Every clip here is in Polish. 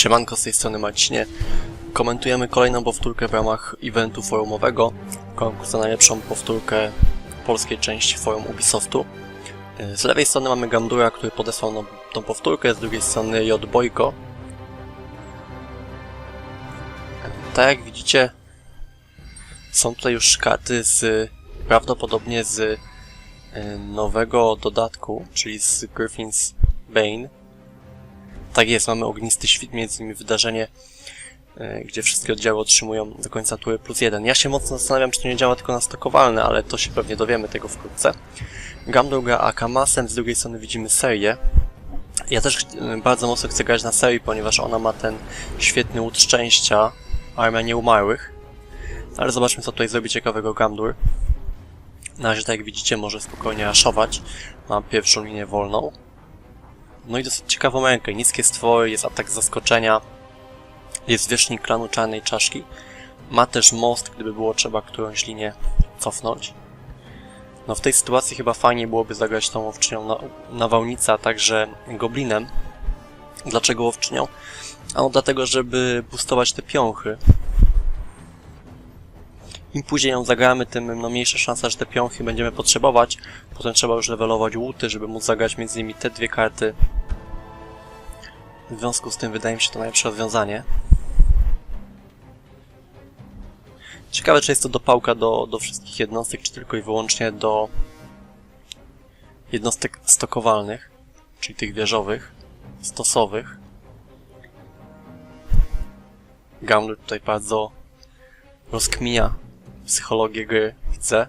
Siemanko, z tej strony Marcinie. Komentujemy kolejną powtórkę w ramach eventu forumowego. Konkurs na najlepszą powtórkę polskiej części forum Ubisoftu. E, Z lewej strony mamy Gandura, który podesłał nam tą powtórkę, z drugiej strony J. Boyko. E, Tak jak widzicie, są tutaj już karty z prawdopodobnie z e, nowego dodatku, czyli z Griffin's Bane. Tak jest, mamy ognisty świt, między innymi wydarzenie, e, gdzie wszystkie oddziały otrzymują do końca tury plus jeden. Ja się mocno zastanawiam, czy to nie działa tylko na stokowalne, ale to się pewnie dowiemy tego wkrótce. Gamdor gra Akamasem, z drugiej strony widzimy serię. Ja też e, bardzo mocno chcę grać na serii, ponieważ ona ma ten świetny łód szczęścia, Armia Nieumarłych. Ale zobaczmy, co tutaj zrobi ciekawego Gamdur. Na razie, tak jak widzicie, może spokojnie raszować. Ma pierwszą linię wolną. No i dosyć ciekawą rękę. Niskie stwory, jest atak zaskoczenia. Jest wierzchnik klanu czarnej czaszki. Ma też most, gdyby było trzeba którąś linię cofnąć. No w tej sytuacji chyba fajnie byłoby zagrać tą łowczynią na, nawałnicę, a także goblinem. Dlaczego łowczynią? Ano dlatego, żeby boostować te piąchy. Im później ją zagramy, tym no, mniejsza szansa, że te piąchy będziemy potrzebować. Potem trzeba już levelować łuty, żeby móc zagrać między innymi te dwie karty. W związku z tym wydaje mi się to najlepsze rozwiązanie. Ciekawe, czy jest to dopałka do, do wszystkich jednostek, czy tylko i wyłącznie do jednostek stokowalnych, czyli tych wieżowych, stosowych. Gamler tutaj bardzo rozkmija psychologię gry. Chce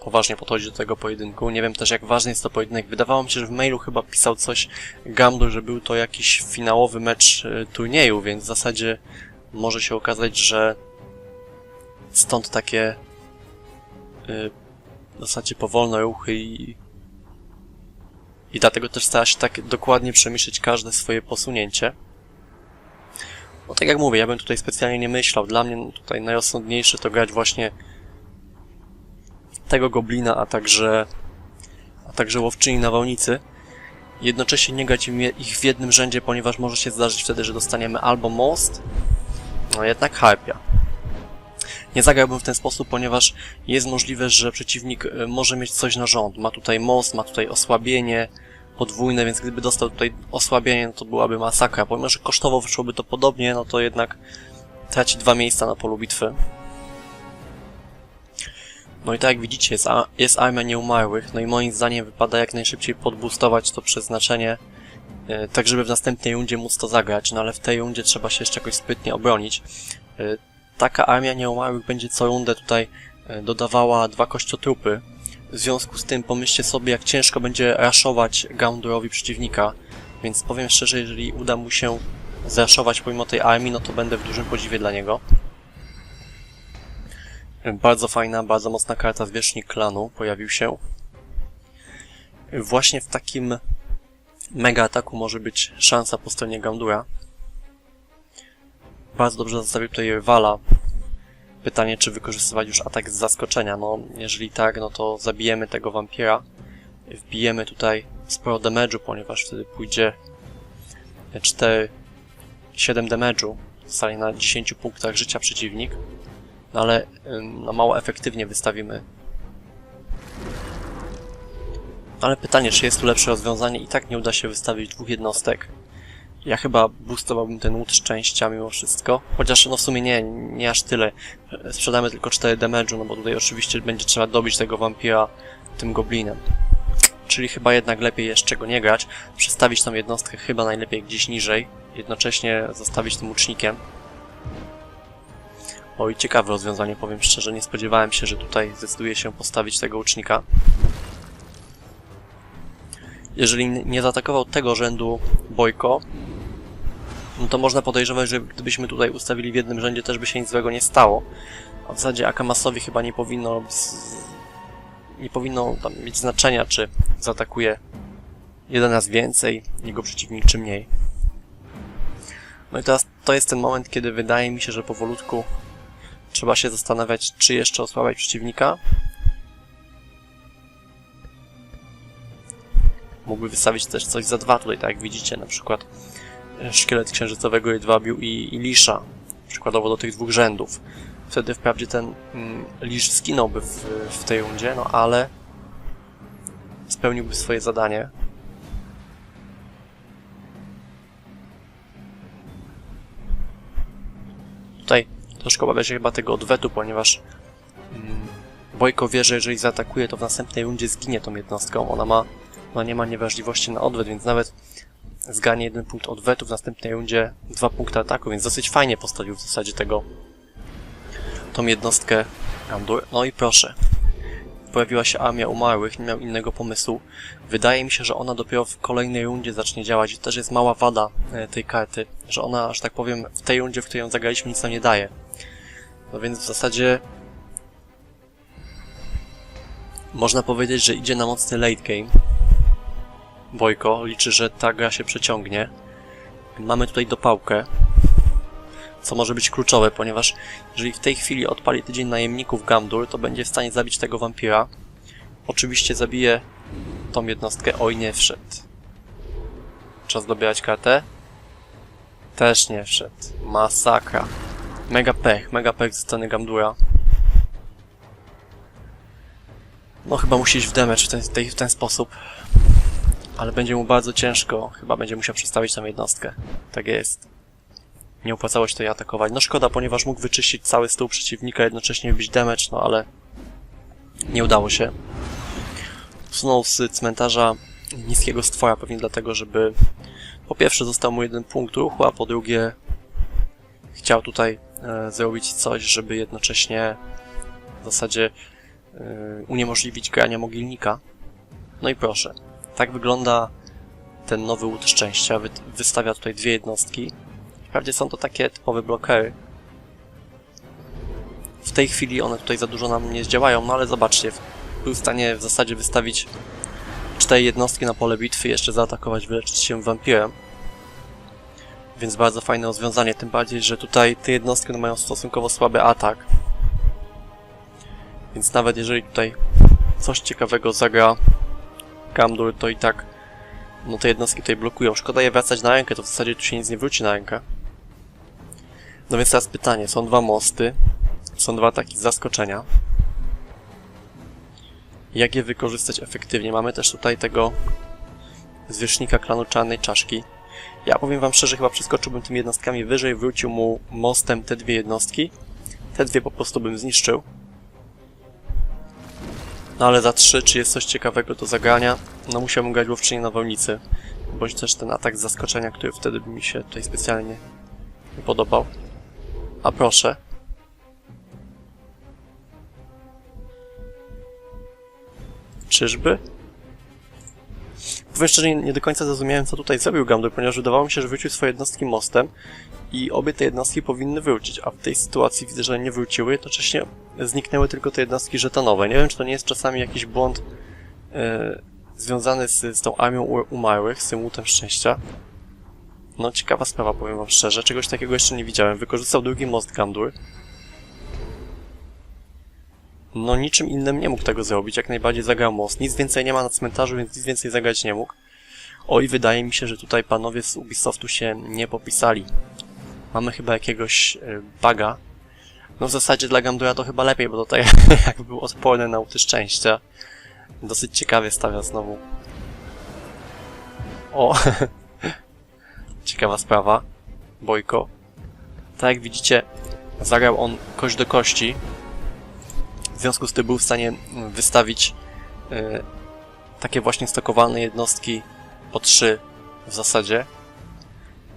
poważnie podchodzi do tego pojedynku. Nie wiem też jak ważny jest to pojedynek. Wydawało mi się, że w mailu chyba pisał coś Gamdur, że był to jakiś finałowy mecz y, turnieju, więc w zasadzie może się okazać, że stąd takie y, w zasadzie powolne ruchy i i dlatego też stara się tak dokładnie przemyśleć każde swoje posunięcie. No tak jak mówię, ja bym tutaj specjalnie nie myślał. Dla mnie tutaj najrozsądniejsze to grać właśnie tego goblina, a także a także łowczyni nawałnicy. Jednocześnie nie grać ich w jednym rzędzie, ponieważ może się zdarzyć wtedy, że dostaniemy albo most, no jednak harpia. Nie zagrałbym w ten sposób, ponieważ jest możliwe, że przeciwnik e, może mieć coś na rząd. Ma tutaj most, ma tutaj osłabienie podwójne, więc gdyby dostał tutaj osłabienie, no to byłaby masakra. Pomimo, że kosztowo wyszłoby to podobnie, no to jednak traci dwa miejsca na polu bitwy. No i tak jak widzicie, jest, jest armia nieumarłych, no i moim zdaniem wypada jak najszybciej podboostować to przeznaczenie, e, tak żeby w następnej rundzie móc to zagrać, no ale w tej rundzie trzeba się jeszcze jakoś sprytnie obronić. E, Taka armia nieumarłych będzie co rundę tutaj e, dodawała dwa kościotrupy. W związku z tym pomyślcie sobie, jak ciężko będzie raszować Gaundurowi przeciwnika, więc powiem szczerze, jeżeli uda mu się zraszować pomimo tej armii, no to będę w dużym podziwie dla niego. Bardzo fajna, bardzo mocna karta Zwierzchnik Klanu pojawił się. Właśnie w takim mega ataku może być szansa po stronie Gandura. Bardzo dobrze zastawił tutaj rywala. Pytanie, czy wykorzystywać już atak z zaskoczenia. No, jeżeli tak, no to zabijemy tego wampira. Wbijemy tutaj sporo damage'u, ponieważ wtedy pójdzie 4, 7 damage'u. Zostanie na 10 punktach życia przeciwnik no ale no, mało efektywnie wystawimy. Ale pytanie, czy jest tu lepsze rozwiązanie? I tak nie uda się wystawić dwóch jednostek. Ja chyba boostowałbym ten łód szczęścia mimo wszystko. Chociaż no w sumie nie, nie aż tyle. Sprzedamy tylko 4 damage'u, no bo tutaj oczywiście będzie trzeba dobić tego wampira tym goblinem. Czyli chyba jednak lepiej jeszcze go nie grać. Przestawić tą jednostkę chyba najlepiej gdzieś niżej. Jednocześnie zostawić tym łucznikiem. Oj, ciekawe rozwiązanie, powiem szczerze. Nie spodziewałem się, że tutaj zdecyduje się postawić tego łucznika. Jeżeli nie zaatakował tego rzędu Bojko, no to można podejrzewać, że gdybyśmy tutaj ustawili w jednym rzędzie, też by się nic złego nie stało. A w zasadzie Akamasowi chyba nie powinno nie powinno tam mieć znaczenia, czy zaatakuje jeden raz więcej, jego przeciwnik czy mniej. No i teraz to jest ten moment, kiedy wydaje mi się, że powolutku Trzeba się zastanawiać, czy jeszcze osłabiać przeciwnika. Mógłby wystawić też coś za dwa tutaj, tak jak widzicie, na przykład szkielet księżycowego jedwabiu i, i lisza. Przykładowo do tych dwóch rzędów. Wtedy wprawdzie ten mm, lisz zginąłby w, w tej rundzie, no ale spełniłby swoje zadanie. Tutaj troszkę obawia się chyba tego odwetu, ponieważ mm, Bojko wie, że jeżeli zaatakuje, to w następnej rundzie zginie tą jednostką. Ona ma, ona nie ma niewrażliwości na odwet, więc nawet zganie jeden punkt odwetu, w następnej rundzie dwa punkty ataku, więc dosyć fajnie postawił w zasadzie tego tą jednostkę. No i proszę. Pojawiła się armia umarłych, nie miał innego pomysłu. Wydaje mi się, że ona dopiero w kolejnej rundzie zacznie działać. To też jest mała wada e, tej karty, że ona, że tak powiem, w tej rundzie, w której ją zagraliśmy, nic nam nie daje. No więc w zasadzie można powiedzieć, że idzie na mocny late game. Bojko liczy, że ta gra się przeciągnie. Mamy tutaj dopałkę, co może być kluczowe, ponieważ jeżeli w tej chwili odpali tydzień najemników Gamdur, to będzie w stanie zabić tego wampira. Oczywiście zabije tą jednostkę. Oj, nie wszedł. Czas dobierać kartę? Też nie wszedł. Masakra. Mega pech, mega pech ze strony Gamdura. No chyba musi iść w damage w ten, w ten sposób. Ale będzie mu bardzo ciężko. Chyba będzie musiał przestawić tą jednostkę. Tak jest. Nie opłacało się to atakować. No szkoda, ponieważ mógł wyczyścić cały stół przeciwnika, jednocześnie wbić damage, no ale nie udało się. Usunął z cmentarza niskiego stwora, pewnie dlatego, żeby po pierwsze został mu jeden punkt ruchu, a po drugie chciał tutaj e, zrobić coś, żeby jednocześnie w zasadzie e, uniemożliwić grania mogilnika. No i proszę, tak wygląda ten nowy łód szczęścia. Wy, wystawia tutaj dwie jednostki. Wprawdzie są to takie typowe blokery. W tej chwili one tutaj za dużo nam nie zdziałają, no ale zobaczcie, był w stanie w zasadzie wystawić cztery jednostki na pole bitwy, jeszcze zaatakować, wyleczyć się wampirem. Więc bardzo fajne rozwiązanie, tym bardziej, że tutaj te jednostki no, mają stosunkowo słaby atak. Więc nawet jeżeli tutaj coś ciekawego zagra Gamdur, to i tak no te jednostki tutaj blokują. Szkoda je wracać na rękę, to w zasadzie tu się nic nie wróci na rękę. No więc teraz pytanie, są dwa mosty, są dwa ataki z zaskoczenia. Jak je wykorzystać efektywnie? Mamy też tutaj tego zwierzchnika klanu czarnej czaszki. Ja powiem wam szczerze, chyba przeskoczyłbym tymi jednostkami wyżej, wrócił mu mostem te dwie jednostki. Te dwie po prostu bym zniszczył. No ale za trzy, czy jest coś ciekawego do zagrania? No musiałbym grać łowczynię na wolnicy. Bądź też ten atak z zaskoczenia, który wtedy mi się tutaj specjalnie nie podobał. A proszę. Czyżby? Powiem szczerze, nie, do końca zrozumiałem, co tutaj zrobił Gamdur, ponieważ wydawało mi się, że wrócił swoje jednostki mostem i obie te jednostki powinny wrócić, a w tej sytuacji widzę, że nie wróciły, jednocześnie zniknęły tylko te jednostki żetonowe. Nie wiem, czy to nie jest czasami jakiś błąd e, związany z, z tą armią umarłych, z tym łutem szczęścia. No, ciekawa sprawa, powiem wam szczerze. Czegoś takiego jeszcze nie widziałem. Wykorzystał drugi most Gandur. No, niczym innym nie mógł tego zrobić. Jak najbardziej zagrał most. Nic więcej nie ma na cmentarzu, więc nic więcej zagrać nie mógł. Oj, wydaje mi się, że tutaj panowie z Ubisoftu się nie popisali. Mamy chyba jakiegoś e, baga. No w zasadzie dla Gandura to chyba lepiej, bo tutaj jakby był odporny na łuty szczęścia. Dosyć ciekawie stawia znowu. O! Ciekawa sprawa. Bojko. Tak jak widzicie, zagrał on kość do kości. W związku z tym był w stanie mm, wystawić e, takie właśnie stokowane jednostki po trzy w zasadzie.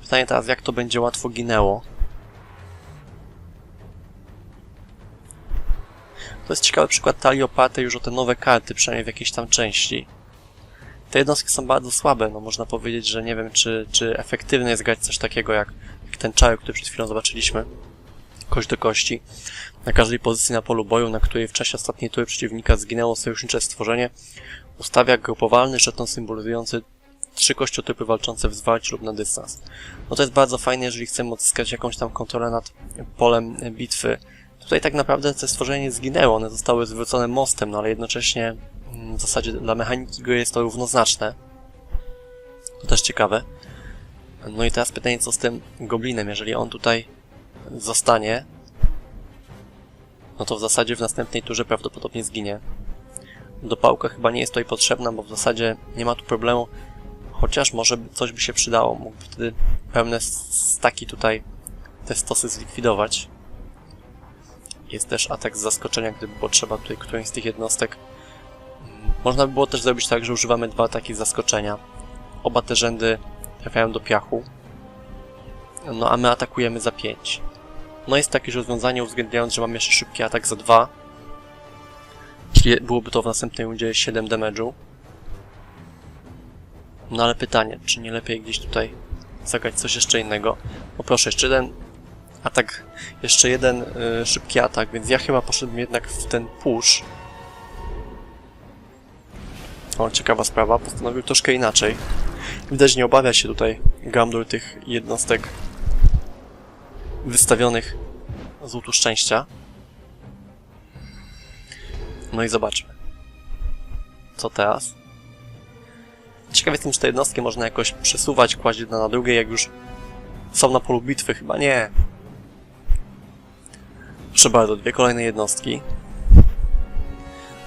Pytanie teraz, jak to będzie łatwo ginęło. To jest ciekawy przykład talii opartej już o te nowe karty, przynajmniej w jakiejś tam części. Te jednostki są bardzo słabe, no można powiedzieć, że nie wiem, czy, czy efektywne jest grać coś takiego jak, jak ten czar, który przed chwilą zobaczyliśmy. Kość do kości. Na każdej pozycji na polu boju, na której w czasie ostatniej tury przeciwnika zginęło sojusznicze stworzenie, ustawia grupowalny żeton symbolizujący trzy kościotypy walczące w zwarciu lub na dystans. No to jest bardzo fajne, jeżeli chcemy odzyskać jakąś tam kontrolę nad polem bitwy. Tutaj tak naprawdę te stworzenie nie zginęło, one zostały zwrócone mostem, no ale jednocześnie mm, w zasadzie dla mechaniki gry jest to równoznaczne. To też ciekawe. No i teraz pytanie, co z tym goblinem? Jeżeli on tutaj zostanie, no to w zasadzie w następnej turze prawdopodobnie zginie. Dopałka chyba nie jest tutaj potrzebna, bo w zasadzie nie ma tu problemu, chociaż może coś by się przydało. Mógłby wtedy pełne staki tutaj te stosy zlikwidować. Jest też atak z zaskoczenia, gdyby było trzeba tutaj którąś z tych jednostek. Mm, Można by było też zrobić tak, że używamy dwa ataki z zaskoczenia. Oba te rzędy trafiają do piachu. No a my atakujemy za 5. No jest takie rozwiązanie uwzględniając, że mam jeszcze szybki atak za 2. Czyli byłoby to w następnej rundzie 7 damage'u. No ale pytanie, czy nie lepiej gdzieś tutaj zagrać coś jeszcze innego? Poproszę, jeszcze jeden atak, jeszcze jeden y, szybki atak, więc ja chyba poszedłem jednak w ten push. O, ciekawa sprawa, postanowił troszkę inaczej. Widać, nie obawia się tutaj Gamdur tych jednostek wystawionych z łutu szczęścia. No i zobaczmy. Co teraz? Ciekaw jestem, czy te jednostki można jakoś przesuwać, kłaść jedna na drugie, jak już są na polu bitwy. Chyba nie. Proszę bardzo, dwie kolejne jednostki.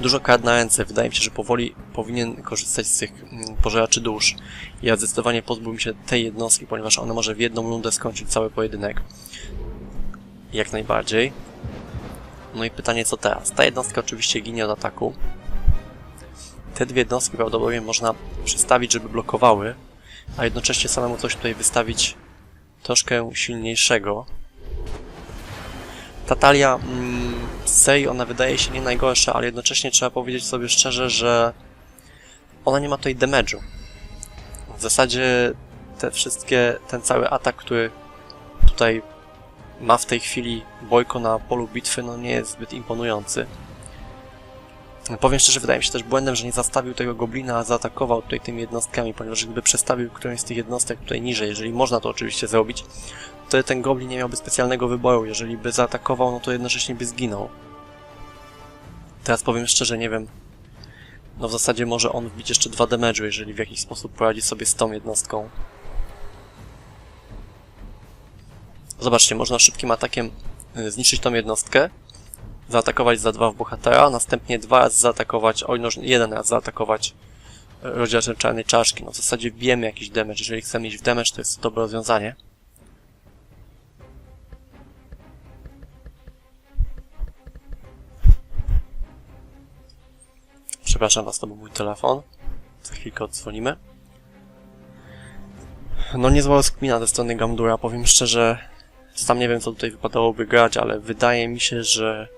Dużo kart na ręce. Wydaje mi się, że powoli powinien korzystać z tych mm, pożeraczy dusz. Ja zdecydowanie pozbyłbym się tej jednostki, ponieważ ona może w jedną rundę skończyć cały pojedynek. Jak najbardziej. No i pytanie, co teraz? Ta jednostka oczywiście ginie od ataku. Te dwie jednostki prawdopodobnie można przestawić, żeby blokowały, a jednocześnie samemu coś tutaj wystawić troszkę silniejszego. Ta talia serii, ona wydaje się nie najgorsza, ale jednocześnie trzeba powiedzieć sobie szczerze, że ona nie ma tutaj damage'u. W zasadzie te wszystkie, ten cały atak, który tutaj ma w tej chwili Bojko na polu bitwy, no nie jest zbyt imponujący. Powiem szczerze, wydaje mi się też błędem, że nie zastawił tego goblina, a zaatakował tutaj tymi jednostkami, ponieważ gdyby przestawił którąś z tych jednostek tutaj niżej, jeżeli można to oczywiście zrobić, to ten goblin nie miałby specjalnego wyboru. Jeżeli by zaatakował, no to jednocześnie by zginął. Teraz powiem szczerze, nie wiem. No w zasadzie może on wbić jeszcze dwa damage'u, jeżeli w jakiś sposób poradzi sobie z tą jednostką. Zobaczcie, można szybkim atakiem y, zniszczyć tą jednostkę, zaatakować za dwa w bohatera, następnie dwa razy zaatakować, oj no, jeden raz zaatakować y, rozdzielaczem czarnej czaszki. No w zasadzie wbijemy jakiś damage. Jeżeli chcemy iść w damage, to jest to dobre rozwiązanie. Przepraszam was, to był mój telefon. Za chwilkę odzwonimy. No niezła rozkmina ze strony Gamdura, powiem szczerze, sam nie wiem co tutaj wypadałoby grać, ale wydaje mi się, że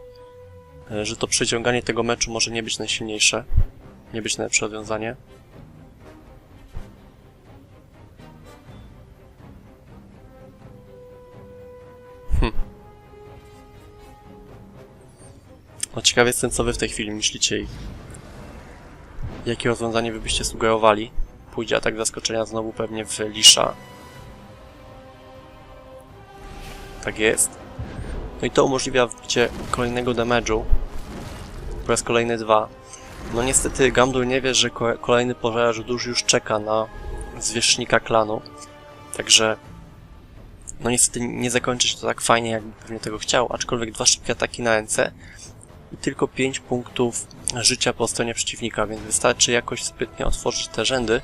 że to przeciąganie tego meczu może nie być najsilniejsze, nie być najlepsze rozwiązanie. Hm. No ciekawy jestem, co wy w tej chwili myślicie i jakie rozwiązanie wy byście sugerowali. Pójdzie atak zaskoczenia znowu pewnie w Lisza. Tak jest. No i to umożliwia wbicie kolejnego damage'u. Po raz kolejny dwa. No niestety Gamdur nie wie, że ko kolejny pożaracz dusz już czeka na zwierzchnika klanu. Także no niestety nie zakończy się to tak fajnie, jakby pewnie tego chciał, aczkolwiek dwa szybkie ataki na ręce i tylko 5 punktów życia po stronie przeciwnika, więc wystarczy jakoś sprytnie otworzyć te rzędy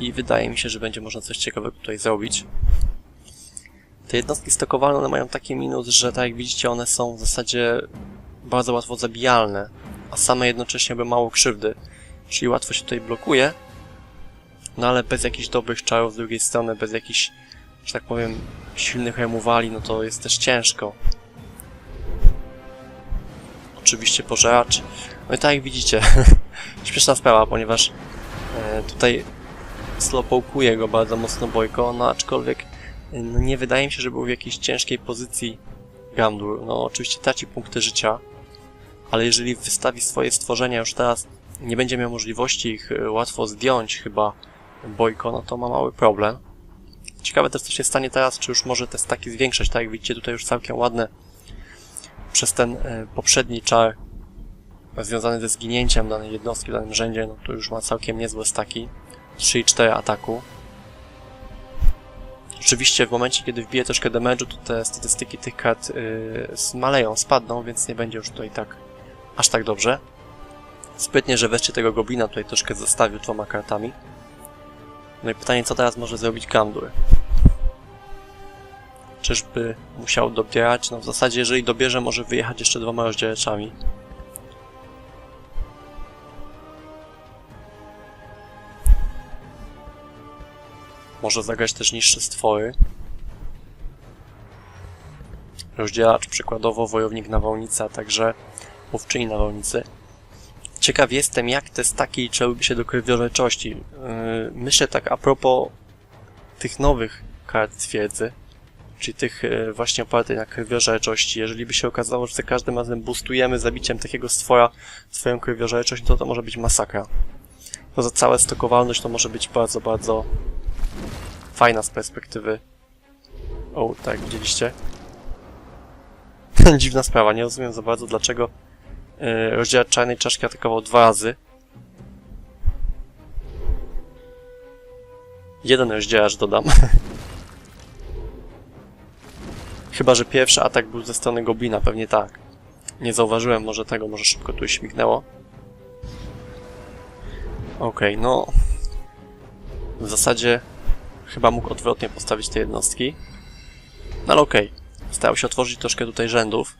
i wydaje mi się, że będzie można coś ciekawego tutaj zrobić. Te jednostki stokowalne one mają taki minus, że tak jak widzicie one są w zasadzie bardzo łatwo zabijalne, a same jednocześnie by mało krzywdy, czyli łatwo się tutaj blokuje, no ale bez jakichś dobrych czarów z drugiej strony, bez jakichś, że tak powiem, silnych remuwali, no to jest też ciężko. Oczywiście pożeracz. No i tak jak widzicie, śmieszna sprawa, ponieważ e, tutaj slowpokuje go bardzo mocno Bojko, no aczkolwiek e, no nie wydaje mi się, że był w jakiejś ciężkiej pozycji Gamdur. No oczywiście traci punkty życia, ale jeżeli wystawi swoje stworzenia już teraz, nie będzie miał możliwości ich e, łatwo zdjąć chyba Bojko, no to ma mały problem. Ciekawe też co się stanie teraz, czy już może te staki zwiększać, tak jak widzicie tutaj już całkiem ładne przez ten e, poprzedni czar związany ze zginięciem danej jednostki w danym rzędzie, no to już ma całkiem niezłe staki. 3 i 4 ataku. Oczywiście w momencie, kiedy wbije troszkę damage'u, to te statystyki tych kart yy, zmaleją, spadną, więc nie będzie już tutaj tak aż tak dobrze. Sprytnie, że wreszcie tego goblina tutaj troszkę zostawił dwoma kartami. No i pytanie, co teraz może zrobić Gandur? Czyżby musiał dobierać? No w zasadzie, jeżeli dobierze, może wyjechać jeszcze dwoma rozdzielaczami. Może zagrać też niższe stwory. Rozdzielacz przykładowo wojownik nawałnicy, a także łowczyni nawałnicy. Ciekaw jestem, jak te staki liczyłyby się do krwiożerczości. Yy, myślę tak a propos tych nowych kart twierdzy, czyli tych yy, właśnie opartych na krwiożerczości. Jeżeli by się okazało, że za każdym razem boostujemy zabiciem takiego stwora swoją krwiożerczość, to to może być masakra. Poza cała stokowalność to może być bardzo, bardzo fajna z perspektywy. O, tak, widzieliście? Dziwna sprawa, nie rozumiem za bardzo dlaczego yy, rozdzielacz czarnej czaszki atakował dwa razy. Jeden rozdzielacz dodam. Chyba, że pierwszy atak był ze strony Goblina, pewnie tak. Nie zauważyłem może tego, może szybko tu śmignęło. Okej, no... W zasadzie chyba mógł odwrotnie postawić te jednostki. No ale okej. Starał się otworzyć troszkę tutaj rzędów.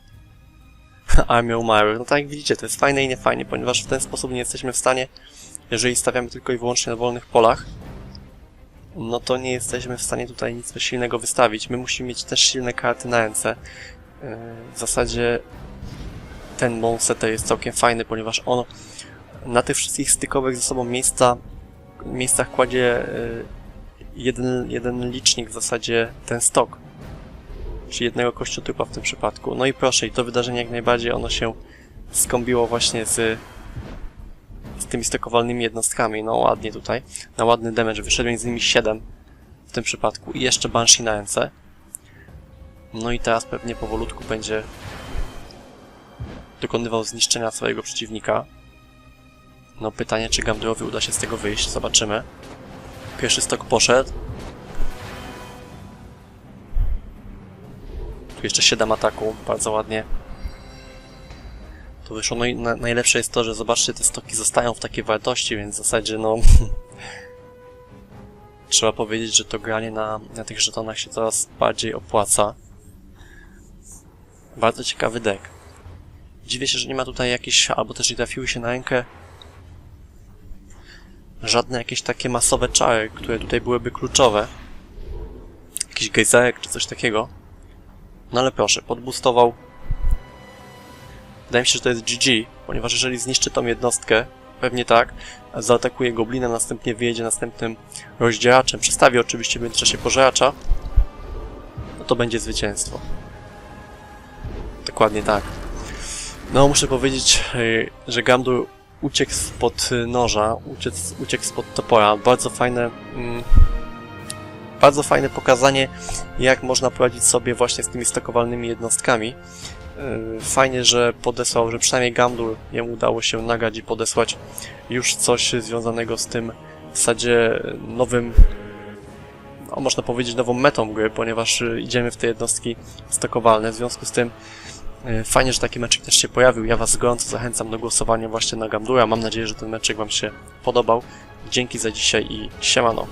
Armię umarłych. No tak jak widzicie, to jest fajne i niefajnie, ponieważ w ten sposób nie jesteśmy w stanie, jeżeli stawiamy tylko i wyłącznie na wolnych polach, no to nie jesteśmy w stanie tutaj nic silnego wystawić. My musimy mieć też silne karty na ręce. Yy, W zasadzie ten Monseter jest całkiem fajny, ponieważ on na tych wszystkich stykowych ze sobą miejsca, miejscach kładzie yy, jeden, jeden licznik, w zasadzie ten stok, czyli jednego kościotypa w tym przypadku. No i proszę, i to wydarzenie jak najbardziej ono się skombiło właśnie z tymi stokowalnymi jednostkami. No ładnie tutaj, na ładny damage, wyszedł między nimi 7 w tym przypadku i jeszcze Banshee na ręce. No i teraz pewnie powolutku będzie dokonywał zniszczenia swojego przeciwnika. No pytanie, czy Gamdurowi uda się z tego wyjść, zobaczymy. Pierwszy stok poszedł. Tu jeszcze 7 ataku, bardzo ładnie. To wyszło, no i na, najlepsze jest to, że zobaczcie, te stoki zostają w takiej wartości, więc w zasadzie no... Trzeba powiedzieć, że to granie na, na tych żetonach się coraz bardziej opłaca. Bardzo ciekawy deck. Dziwię się, że nie ma tutaj jakichś, albo też nie trafiły się na rękę żadne jakieś takie masowe czary, które tutaj byłyby kluczowe. Jakiś gejzerek czy coś takiego. No ale proszę, podbustował. Wydaje mi się, że to jest GG, ponieważ jeżeli zniszczy tą jednostkę, pewnie tak, zaatakuje goblina, następnie wyjedzie następnym rozdzielaczem, przestawi oczywiście w międzyczasie pożeracza, no to będzie zwycięstwo. Dokładnie tak. No, muszę powiedzieć, yy, że Gamdur uciekł spod y, noża, uciekł, uciekł spod topora. Bardzo fajne, mm, bardzo fajne pokazanie, jak można poradzić sobie właśnie z tymi stokowalnymi jednostkami. Y, Fajnie, że podesłał, że przynajmniej Gamdur jemu udało się nagrać i podesłać już coś związanego z tym w zasadzie nowym, no, można powiedzieć nową metą gry, ponieważ y, idziemy w te jednostki stokowalne. W związku z tym E, Fajnie, że taki meczek też się pojawił. Ja Was gorąco zachęcam do głosowania właśnie na Gamdura. Mam nadzieję, że ten meczek Wam się podobał. Dzięki za dzisiaj i siemano.